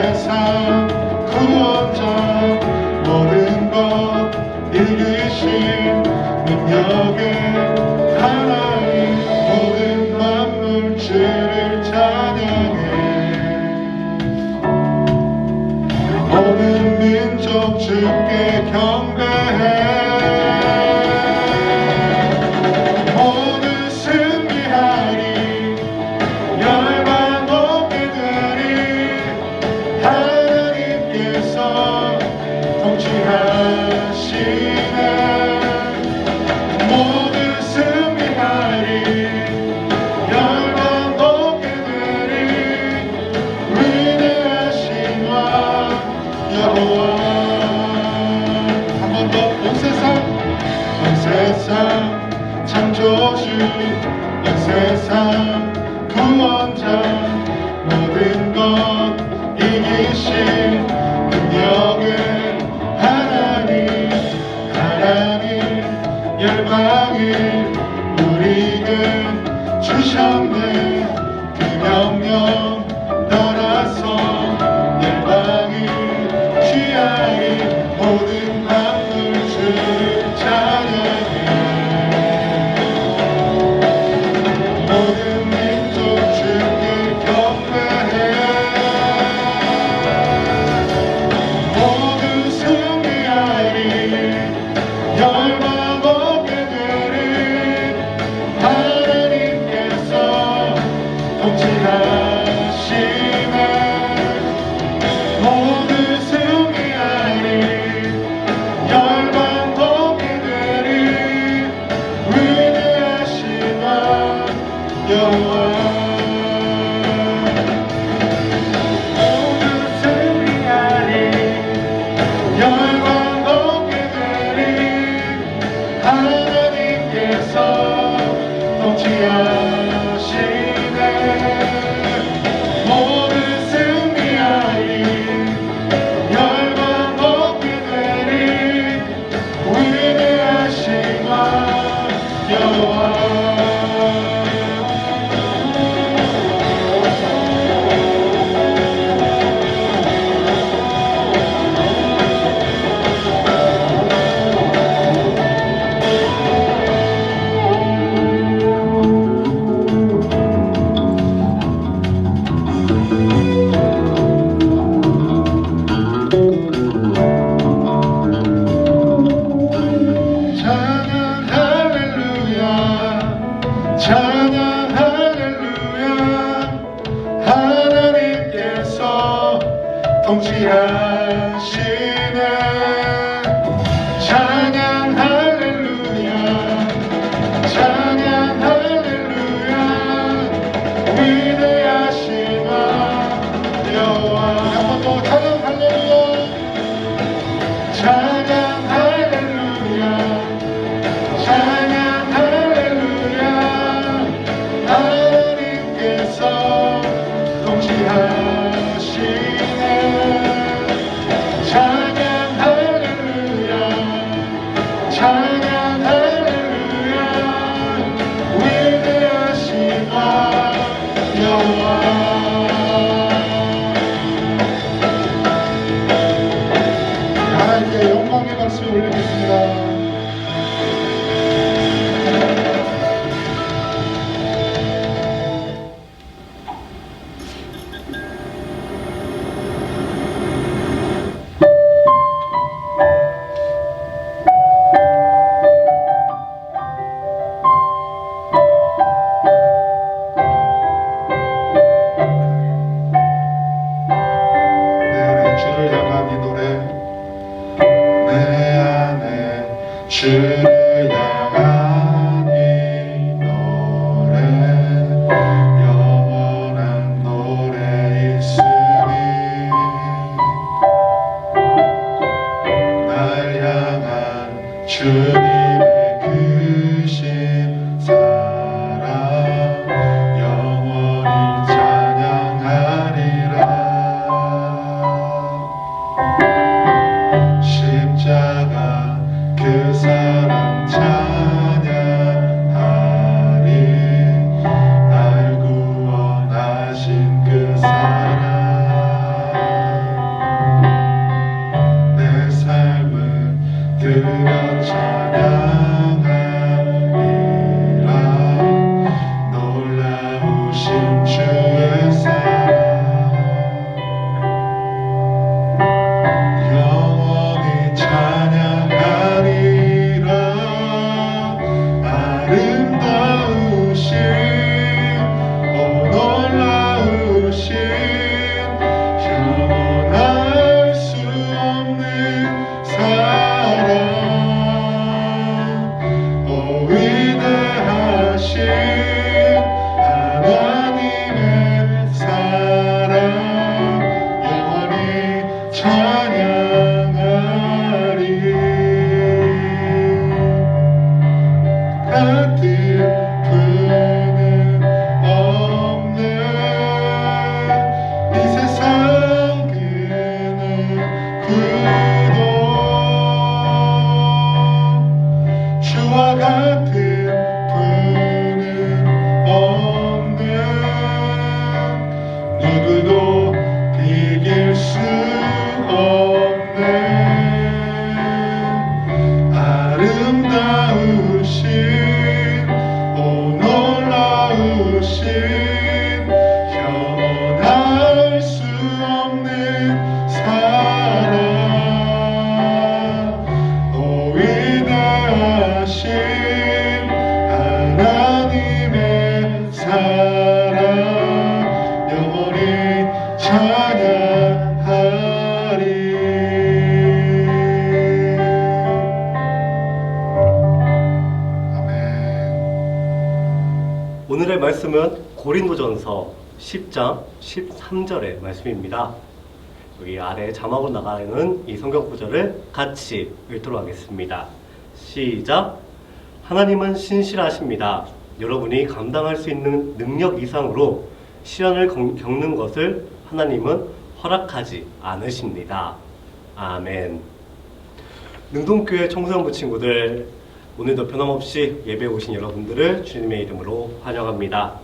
창조주 온 통 Lord. 말씀은 고린도전서 10장 13절의 말씀입니다. 여기 아래 자막으로 나가는 이 성경 구절을 같이 읽도록 하겠습니다. 시작. 하나님은 신실하십니다. 여러분이 감당할 수 있는 능력 이상으로 시련을 겪- 겪는 것을 하나님은 허락하지 않으십니다. 아멘. 능동교회 청소년부 친구들 오늘도 변함없이 예배 오신 여러분들을 주님의 이름으로 환영합니다.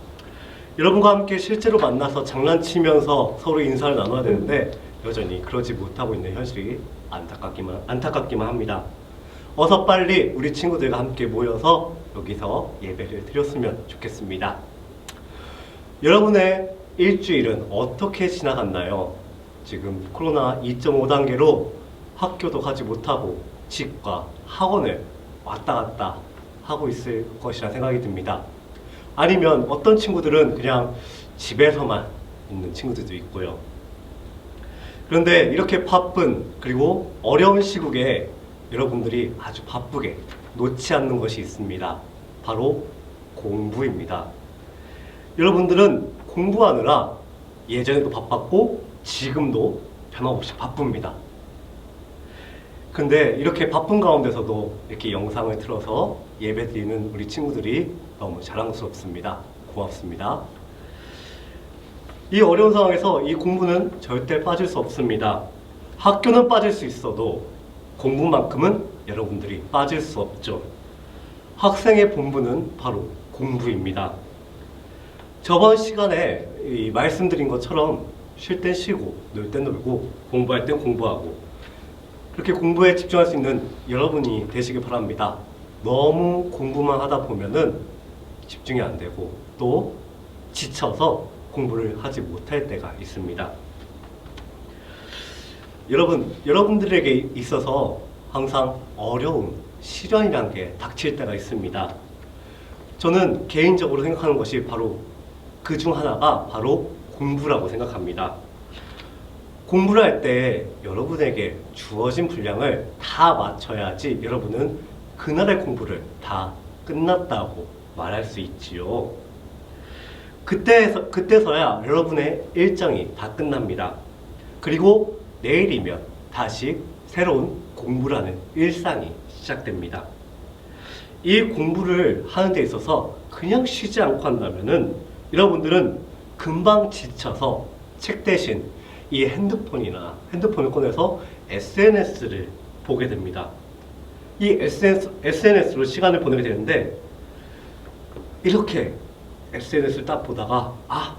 여러분과 함께 실제로 만나서 장난치면서 서로 인사를 나눠야 되는데 여전히 그러지 못하고 있는 현실이 안타깝기만 안타깝기만 합니다. 어서 빨리 우리 친구들과 함께 모여서 여기서 예배를 드렸으면 좋겠습니다. 여러분의 일주일은 어떻게 지나갔나요? 지금 코로나 2.5 단계로 학교도 가지 못하고 집과 학원을 왔다 갔다 하고 있을 것이라 생각이 듭니다. 아니면 어떤 친구들은 그냥 집에서만 있는 친구들도 있고요. 그런데 이렇게 바쁜 그리고 어려운 시국에 여러분들이 아주 바쁘게 놓지 않는 것이 있습니다. 바로 공부입니다. 여러분들은 공부하느라 예전에도 바빴고 지금도 변함없이 바쁩니다. 근데 이렇게 바쁜 가운데서도 이렇게 영상을 틀어서 예배 드리는 우리 친구들이 너무 자랑스럽습니다. 고맙습니다. 이 어려운 상황에서 이 공부는 절대 빠질 수 없습니다. 학교는 빠질 수 있어도 공부만큼은 여러분들이 빠질 수 없죠. 학생의 본분은 바로 공부입니다. 저번 시간에 이 말씀드린 것처럼 쉴 땐 쉬고 놀 땐 놀고 공부할 땐 공부하고 그렇게 공부에 집중할 수 있는 여러분이 되시길 바랍니다. 너무 공부만 하다 보면은 집중이 안 되고 또 지쳐서 공부를 하지 못할 때가 있습니다. 여러분, 여러분들에게 있어서 항상 어려움, 시련이란 게 닥칠 때가 있습니다. 저는 개인적으로 생각하는 것이 바로 그 중 하나가 바로 공부라고 생각합니다. 공부를 할 때 여러분에게 주어진 분량을 다 맞춰야지 여러분은 그날의 공부를 다 끝났다고 말할 수 있지요. 그때서, 그때서야 여러분의 일정이 다 끝납니다. 그리고 내일이면 다시 새로운 공부라는 일상이 시작됩니다. 이 공부를 하는 데 있어서 그냥 쉬지 않고 한다면은 여러분들은 금방 지쳐서 책 대신 이 핸드폰이나 핸드폰을 꺼내서 SNS를 보게 됩니다. 이 SNS, SNS로 시간을 보내게 되는데 이렇게 SNS를 딱 보다가 아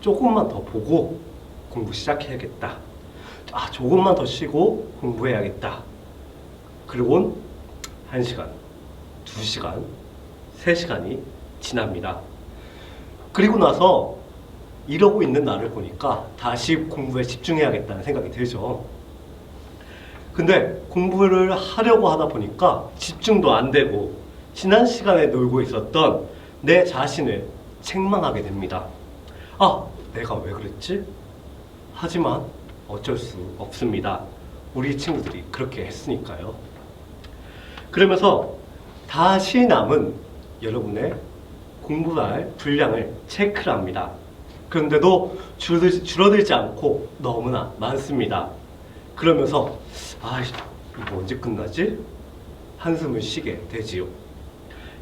조금만 더 보고 공부 시작해야겠다. 아 조금만 더 쉬고 공부해야겠다. 그리고 한 시간, 두 시간, 세 시간이 지납니다. 그리고 나서 이러고 있는 나를 보니까 다시 공부에 집중해야겠다는 생각이 들죠. 근데 공부를 하려고 하다 보니까 집중도 안 되고 지난 시간에 놀고 있었던 내 자신을 책망하게 됩니다. 아, 내가 왜 그랬지? 하지만 어쩔 수 없습니다. 우리 친구들이 그렇게 했으니까요. 그러면서 다시 남은 여러분의 공부할 분량을 체크를 합니다. 그런데도 줄어들, 줄어들지 않고 너무나 많습니다. 그러면서 아 이거 언제 끝나지? 한숨을 쉬게 되지요.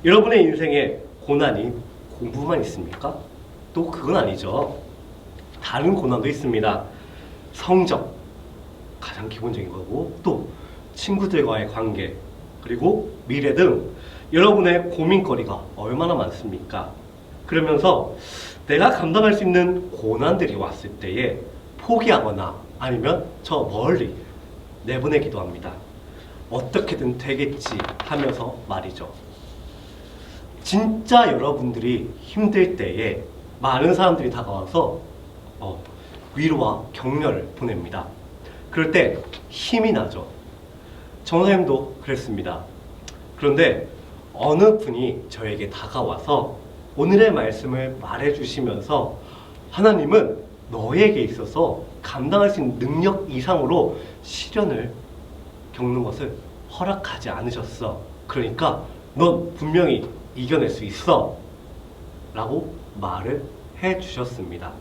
여러분의 인생에 고난이 공부만 있습니까? 또 그건 아니죠. 다른 고난도 있습니다. 성적 가장 기본적인 거고 또 친구들과의 관계 그리고 미래 등 여러분의 고민거리가 얼마나 많습니까? 그러면서 내가 감당할 수 있는 고난들이 왔을 때에 포기하거나 아니면 저 멀리 내보내기도 합니다. 어떻게든 되겠지 하면서 말이죠. 진짜 여러분들이 힘들 때에 많은 사람들이 다가와서 어, 위로와 격려를 보냅니다. 그럴 때 힘이 나죠. 정 선생님도 그랬습니다. 그런데 어느 분이 저에게 다가와서 오늘의 말씀을 말해주시면서 하나님은 너에게 있어서 있는 능력 이상으로 시련을 겪는 것을 허락하지 않으셨어. 그러니까 넌 분명히 이겨낼 수 있어. 라고 말을 해 주셨습니다.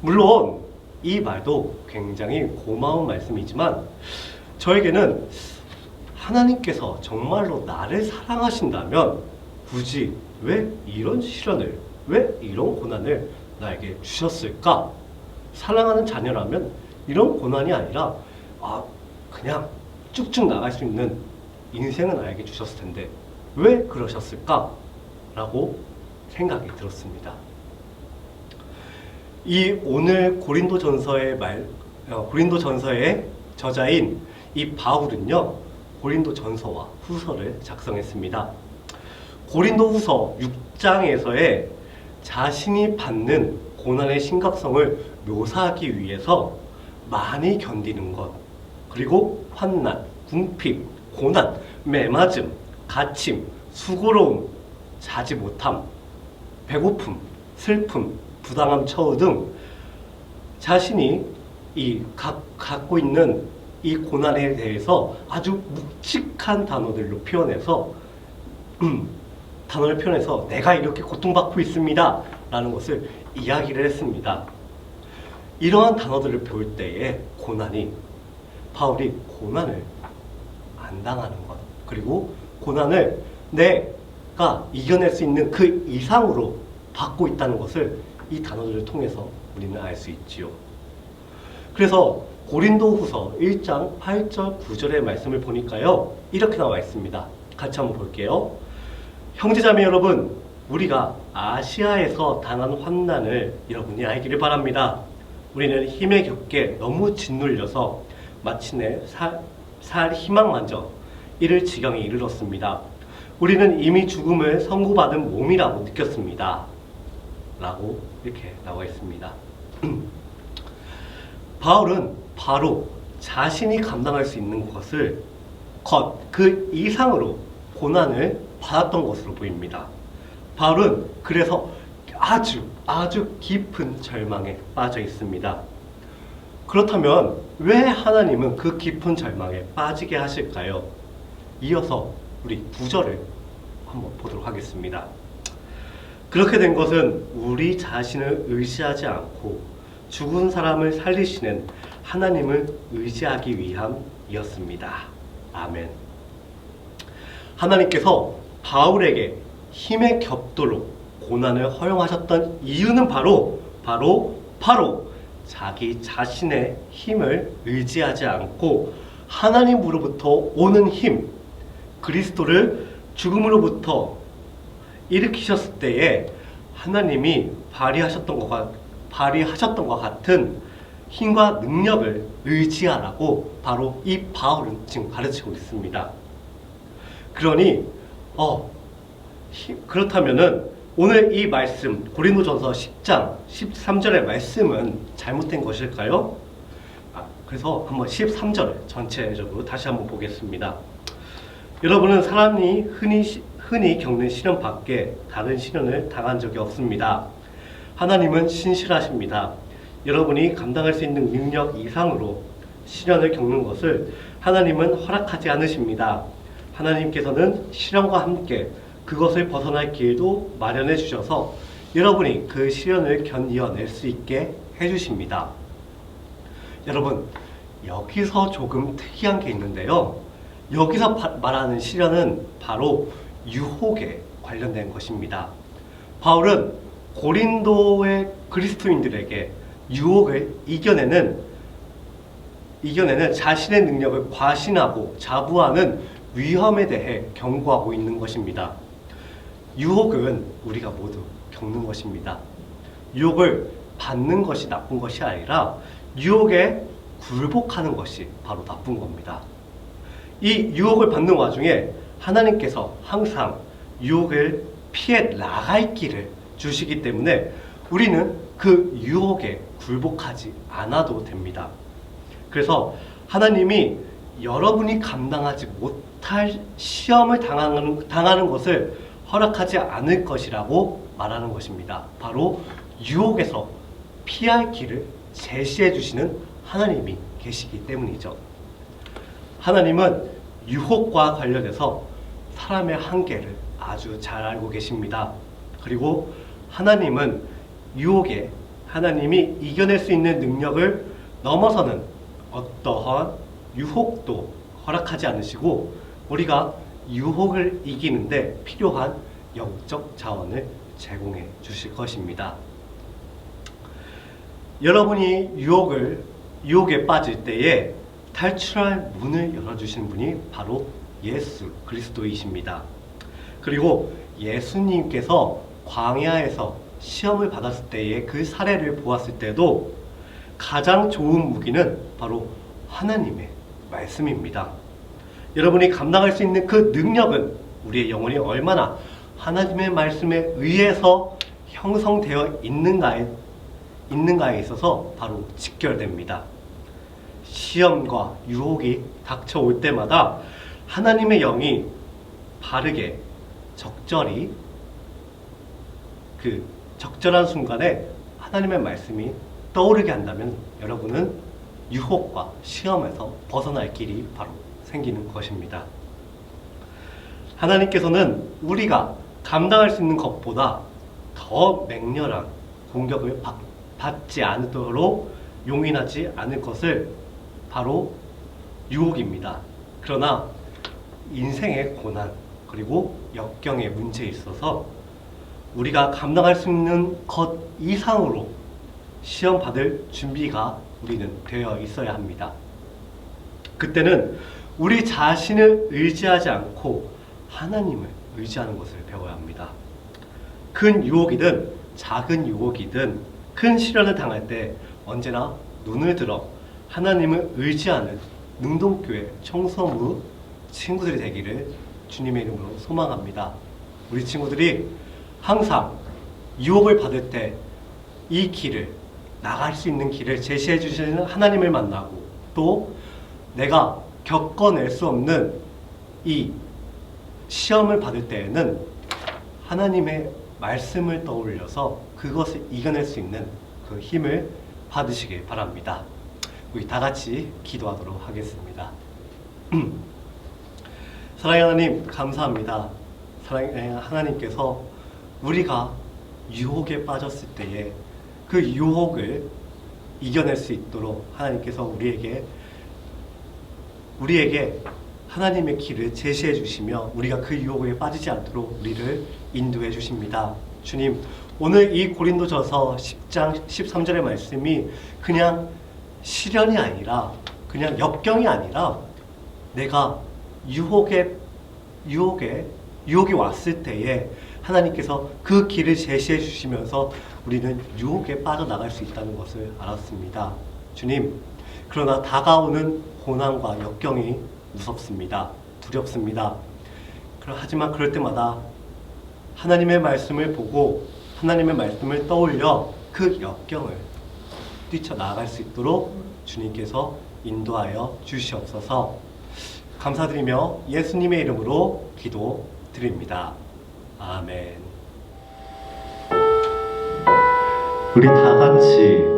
물론 이 말도 굉장히 고마운 말씀이지만 저에게는 하나님께서 정말로 나를 사랑하신다면 굳이 왜 이런 시련을, 왜 이런 고난을 나에게 주셨을까? 사랑하는 자녀라면 이런 고난이 아니라 아 그냥 쭉쭉 나갈 수 있는 인생은 나에게 주셨을 텐데 왜 그러셨을까? 라고 생각이 들었습니다. 이 오늘 고린도 전서의 말, 어, 고린도 전서의 저자인 이 바울은요, 고린도 전서와 후서를 작성했습니다. 고린도 후서 6장에서의 자신이 받는 고난의 심각성을 묘사하기 위해서 많이 견디는 것, 그리고 환난, 궁핍, 고난, 매맞음, 갇힘, 수고로움, 자지 못함, 배고픔, 슬픔, 부당함, 처우 등 자신이 이 가, 갖고 있는 이 고난에 대해서 아주 묵직한 단어들로 표현해서 음, 단어를 표현해서 내가 이렇게 고통받고 있습니다. 라는 것을 이야기를 했습니다. 이러한 단어들을 배울 때에 고난이 바울이 고난을 안 당하는 것 그리고 고난을 내가 이겨낼 수 있는 그 이상으로 받고 있다는 것을 이 단어들을 통해서 우리는 알 수 있지요. 그래서 고린도후서 1장 8절 9절의 말씀을 보니까요. 이렇게 나와 있습니다. 같이 한번 볼게요. 형제자매 여러분, 우리가 아시아에서 당한 환난을 여러분이 알기를 바랍니다. 우리는 힘에 겹게 너무 짓눌려서 마침내 살, 살 희망만저 이를 지경에 이르렀습니다. 우리는 이미 죽음을 선고받은 몸이라고 느꼈습니다. 라고 이렇게 나와 있습니다. 바울은 바로 자신이 감당할 수 있는 것을 것, 그 이상으로 고난을 받았던 것으로 보입니다. 바울은 그래서 아주 아주 깊은 절망에 빠져 있습니다. 그렇다면 왜 하나님은 그 깊은 절망에 빠지게 하실까요? 이어서 우리 구절을 한번 보도록 하겠습니다. 그렇게 된 것은 우리 자신을 의지하지 않고 죽은 사람을 살리시는 하나님을 의지하기 위함이었습니다. 아멘. 하나님께서 바울에게 힘의 격도로 고난을 허용하셨던 이유는 바로 바로 바로 자기 자신의 힘을 의지하지 않고 하나님으로부터 오는 힘 그리스도를 죽음으로부터 일으키셨을 때에 하나님이 발휘하셨던 것과 발휘하셨던 것 같은 힘과 능력을 의지하라고 바로 이 바울은 지금 가르치고 있습니다. 그러니 어 힘- 그렇다면은 오늘 이 말씀 고린도전서 10장 13절의 말씀은 잘못된 것일까요? 아, 그래서 한번 13절을 전체적으로 다시 한번 보겠습니다. 여러분은 사람이 흔히 시- 흔히 겪는 시련 밖에 다른 시련을 당한 적이 없습니다. 하나님은 신실하십니다. 여러분이 감당할 수 있는 능력 이상으로 시련을 겪는 것을 하나님은 허락하지 않으십니다. 하나님께서는 시련과 함께 그것을 벗어날 길도 마련해 주셔서 여러분이 그 시련을 견디어낼 수 있게 해 주십니다. 여러분, 여기서 조금 특이한 게 있는데요. 여기서 바- 말하는 시련은 바로 유혹에 관련된 것입니다. 바울은 고린도의 그리스도인들에게 유혹을 이겨내는 이겨내는 자신의 능력을 과신하고 자부하는 위험에 대해 경고하고 있는 것입니다. 유혹은 우리가 모두 겪는 것입니다. 유혹을 받는 것이 나쁜 것이 아니라 유혹에 굴복하는 것이 바로 나쁜 겁니다. 이 유혹을 받는 와중에 하나님께서 항상 유혹을 피해 나갈 길을 주시기 때문에 우리는 그 유혹에 굴복하지 않아도 됩니다. 그래서 하나님이 여러분이 감당하지 못 할 시험을 당하는, 당하는 것을 허락하지 않을 것이라고 말하는 것입니다. 바로 유혹에서 피할 길을 제시해 주시는 하나님이 계시기 때문이죠. 하나님은 유혹과 관련해서 사람의 한계를 아주 잘 알고 계십니다. 그리고 하나님은 유혹에 하나님이 이겨낼 수 있는 능력을 넘어서는 어떠한 유혹도 허락하지 않으시고 우리가 유혹을 이기는데 필요한 영적 자원을 제공해 주실 것입니다. 여러분이 유혹을 유혹에 빠질 때에 탈출할 문을 열어주신 분이 바로 예수 그리스도이십니다. 그리고 예수님께서 광야에서 시험을 받았을 때의 그 사례를 보았을 때도 가장 좋은 무기는 바로 하나님의 말씀입니다. 여러분이 감당할 수 있는 그 능력은 우리의 영혼이 얼마나 하나님의 말씀에 의해서 형성되어 있는가에 있는가에 있어서 바로 직결됩니다. 시험과 유혹이 닥쳐올 때마다 하나님의 영이 바르게 적절히 그 적절한 순간에 하나님의 말씀이 떠오르게 한다면 여러분은 유혹과 시험에서 벗어날 길이 바로 생기는 것입니다. 하나님께서는 우리가 감당할 수 있는 것보다 더 맹렬한 공격을 받, 받지 않도록 용인하지 않을 것을 바로 유혹입니다. 그러나 인생의 고난 그리고 역경의 문제에 있어서 우리가 감당할 수 있는 것 이상으로 시험 받을 준비가 우리는 되어 있어야 합니다. 그때는 우리 자신을 의지하지 않고 하나님을 의지하는 것을 배워야 합니다. 큰 유혹이든 작은 유혹이든 큰 시련을 당할 때 언제나 눈을 들어 하나님을 의지하는 능동교회 청소부 친구들이 되기를 주님의 이름으로 소망합니다. 우리 친구들이 항상 유혹을 받을 때 이 길을 나갈 수 있는 길을 제시해 주시는 하나님을 만나고 또 내가 겪어낼 수 없는 이 시험을 받을 때에는 하나님의 말씀을 떠올려서 그것을 이겨낼 수 있는 그 힘을 받으시길 바랍니다. 우리 다 같이 기도하도록 하겠습니다. 사랑의 하나님 감사합니다. 사랑의 하나님께서 우리가 유혹에 빠졌을 때에 그 유혹을 이겨낼 수 있도록 하나님께서 우리에게 우리에게 하나님의 길을 제시해 주시며 우리가 그 유혹에 빠지지 않도록 우리를 인도해 주십니다. 주님, 오늘 이 고린도전서 10장 13절의 말씀이 그냥 시련이 아니라 그냥 역경이 아니라 내가 유혹에 유혹에 유혹이 왔을 때에 하나님께서 그 길을 제시해 주시면서 우리는 유혹에 빠져나갈 수 있다는 것을 알았습니다. 주님, 그러나 다가오는 고난과 역경이 무섭습니다. 두렵습니다. 하지만 그럴 때마다 하나님의 말씀을 보고 하나님의 말씀을 떠올려 그 역경을 뛰쳐나갈 수 있도록 주님께서 인도하여 주시옵소서 감사드리며 예수님의 이름으로 기도드립니다. 아멘. 우리 다 같이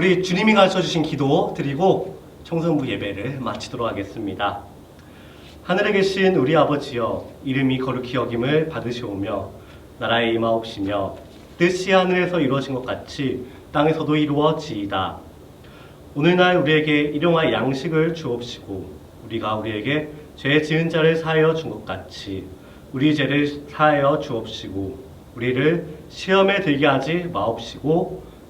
우리 주님이 가르쳐 주신 기도 드리고 청성부 예배를 마치도록 하겠습니다. 하늘에 계신 우리 아버지여 이름이 거룩히 여김을 받으시오며 나라의 임하옵시며 뜻이 하늘에서 이루어진 것 같이 땅에서도 이루어지이다. 오늘날 우리에게 일용할 양식을 주옵시고 우리가 우리에게 죄 지은 자를 사하여 준 것 같이 우리 죄를 사하여 주옵시고 우리를 시험에 들게 하지 마옵시고